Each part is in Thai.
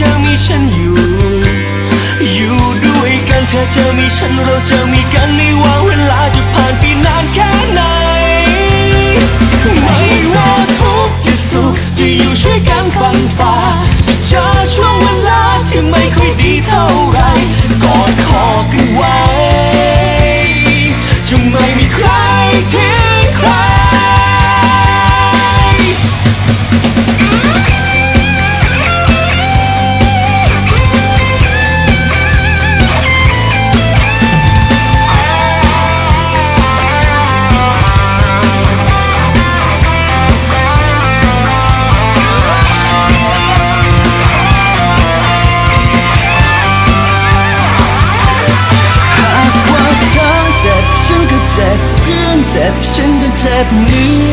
จะมีฉันอยู่ อยู่ด้วยกันเธอจะมีฉันเราจะมีกันไม่ว่าเวลาจะผ่านไปนานแค่ไหน ไม่ว่าทุกข์จะสุขจะอยู่ช่วยกันฟันฝ่าจะเจอช่วงเวลาที่ไม่ค่อยดีเท่าไหรกอดคอกันไว้ นก็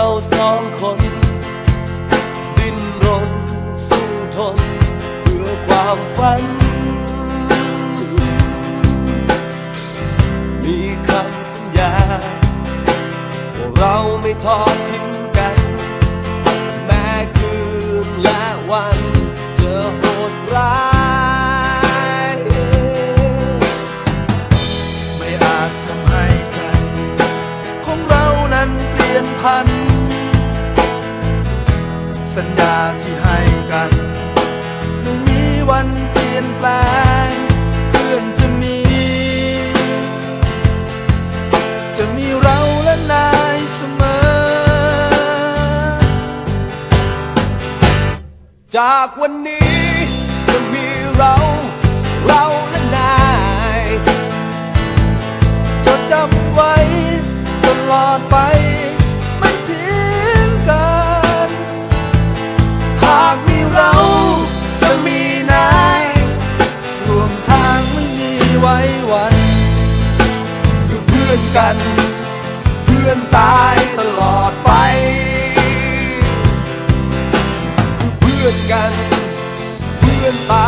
เราสองคน ดิ้นรนสู้ทนเพื่อความฝัน มีคำสัญญาว่าเราไม่ทอดทิ้ง จากวันนี้จะมีเรา เราและนายจดจำไว้ตลอดไป อเพื่อนกันเพื่อนตา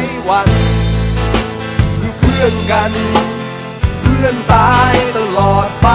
ไว้วันคือเพื่อนกัน เพื่อนตายตลอดไป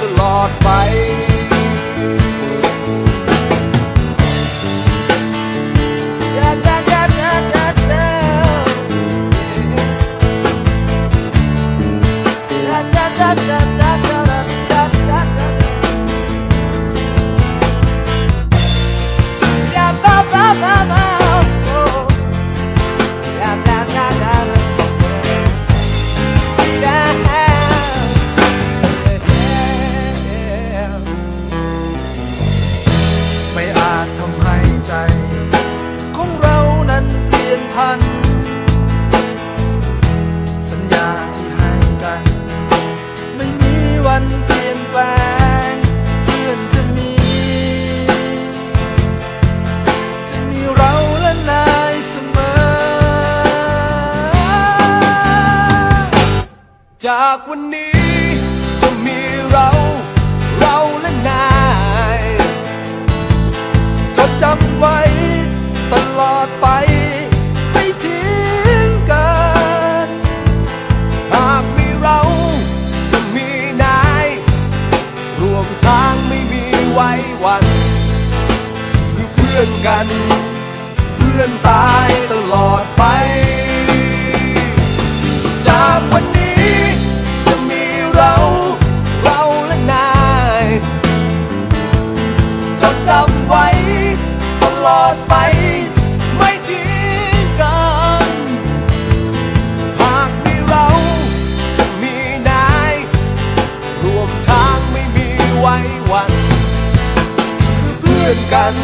ตลอดไปัน เพื่อนตายตลอดไป จากวันนี้จะมีเรา เราและนายจะจำไว้ตลอดไป ไม่ทิ้งกัน หากมีเราจะมีนาย รวมทางไม่มีวัน เพื่อนกัน